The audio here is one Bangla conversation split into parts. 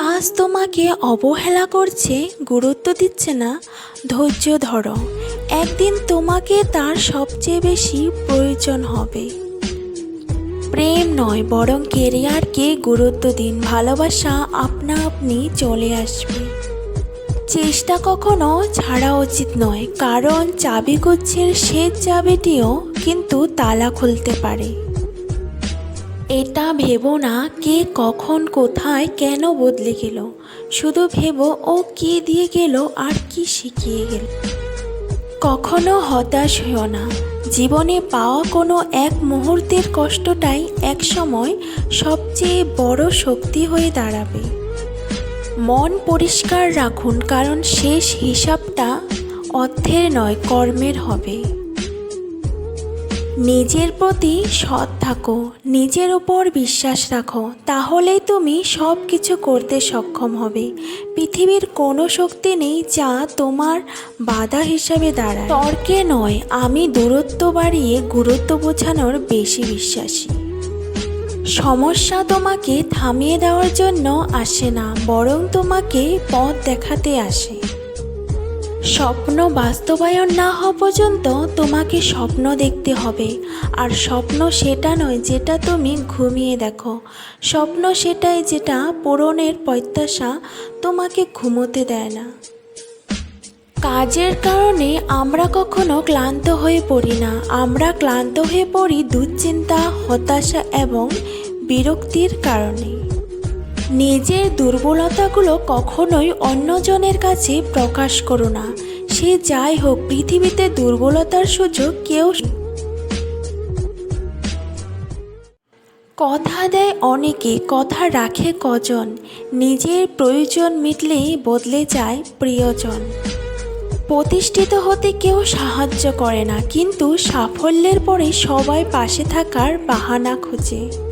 আজ তোমাকে অবহেলা করছে, গুরুত্ব দিচ্ছে না। ধৈর্য ধরো। একদিন তোমাকে তার সবচেয়ে বেশি প্রয়োজন হবে। প্রেম নয়, বরং কেরিয়ারকে গুরুত্ব দিন। ভালোবাসা আপনা আপনি চলে আসবে। চেষ্টা কখনো ছাড়া উচিত নয়, কারণ চাবি চাবিগুচ্ছের শেষ চাবিটিও কিন্তু তালা খুলতে পারে। এটা ভেবো না কে কখন কোথায় কেন বদলে গেল। শুধু ভেবো ও কে দিয়ে গেল আর কি শিখিয়ে গেল। কখনো হতাশ হও না। জীবনে পাওয়া কোনো এক মুহূর্তের কষ্টটাই একসময় সবচেয়ে বড় শক্তি হয়ে দাঁড়াবে। মন পরিষ্কার রাখুন কারণ শেষ হিসাবটা অর্থের নয়, কর্মের হবে। নিজের প্রতি সৎ থাকো, নিজের ওপর বিশ্বাস রাখো, তাহলেই তুমি সব কিছু করতে সক্ষম হবে। পৃথিবীর কোনো শক্তি নেই যা তোমার বাধা হিসাবে দাঁড়ায়। তর্কে নয়, আমি দূরত্ব বাড়িয়ে গুরুত্ব বোঝানোর বেশি বিশ্বাসী। সমস্যা তোমাকে থামিয়ে দেওয়ার জন্য আসে না, বরং তোমাকে পথ দেখাতে আসে। স্বপ্ন বাস্তবায়ন না হওয়া পর্যন্ত তোমাকে স্বপ্ন দেখতে হবে। আর স্বপ্ন সেটা নয় যেটা তুমি ঘুমিয়ে দেখো। স্বপ্ন সেটাই যেটা পূরণের প্রত্যাশা তোমাকে ঘুমোতে দেয় না। কাজের কারণে আমরা কখনো ক্লান্ত হয়ে পড়ি না। আমরা ক্লান্ত হয়ে পড়ি দুশ্চিন্তা, হতাশা এবং বিরক্তির কারণে। নিজের দুর্বলতাগুলো কখনোই অন্যজনের কাছে প্রকাশ করো না। সে যাই হোক, পৃথিবীতে দুর্বলতার সুযোগ কেউ কথা দেয় অনেকে, কথা রাখে কজন। নিজের প্রয়োজন মিটলেই বদলে যায় প্রিয়জন। প্রতিষ্ঠিত হতে কেউ সাহায্য করে না, কিন্তু সাফল্যের পরে সবাই পাশে থাকার বাহানা খোঁজে।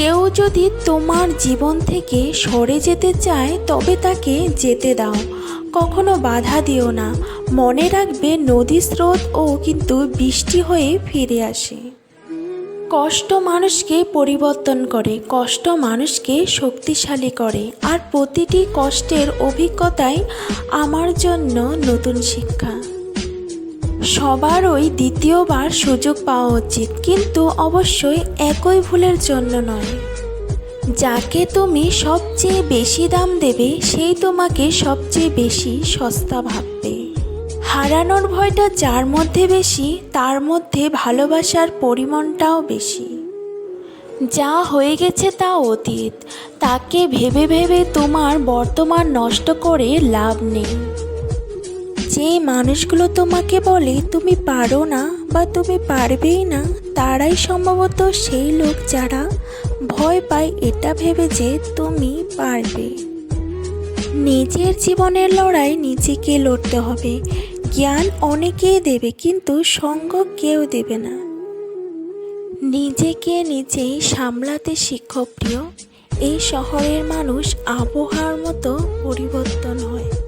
কেউ যদি তোমার জীবন থেকে সরে যেতে চায়, তবে তাকে যেতে দাও। কখনো বাধা দিও না। মনে রাখবে নদী স্রোত ও কিন্তু বৃষ্টি হয়ে ফিরে আসে। কষ্ট মানুষকে পরিবর্তন করে, কষ্ট মানুষকে শক্তিশালী করে। আর প্রতিটি কষ্টের অভিজ্ঞতাই আমার জন্য নতুন শিক্ষা। সবারই দ্বিতীয়বার সুযোগ পাওয়া উচিত, কিন্তু অবশ্যই একই ভুলের জন্য নয়। যাকে তুমি সবচেয়ে বেশি দাম দেবে, সেই তোমাকে সবচেয়ে বেশি সস্তা ভাববে। হারানোর ভয়টা যার মধ্যে বেশি, তার মধ্যে ভালোবাসার পরিমাণটাও বেশি। যা হয়ে গেছে তা অতীত, তাকে ভেবে ভেবে তোমার বর্তমান নষ্ট করে লাভ নেই। যে মানুষগুলো তোমাকে বলে তুমি পারো না বা তুমি পারবেই না, তারাই সম্ভবত সেই লোক যারা ভয় পায় এটা ভেবে যে তুমি পারবে। নিজের জীবনের লড়াই নিজেকে লড়তে হবে। জ্ঞান অনেকেই দেবে কিন্তু সঙ্গ কেউ দেবে না। নিজেকে নিজেই সামলাতে শিক্ষক প্রিয়, এই শহরের মানুষ আবহাওয়ার মতো পরিবর্তন হয়।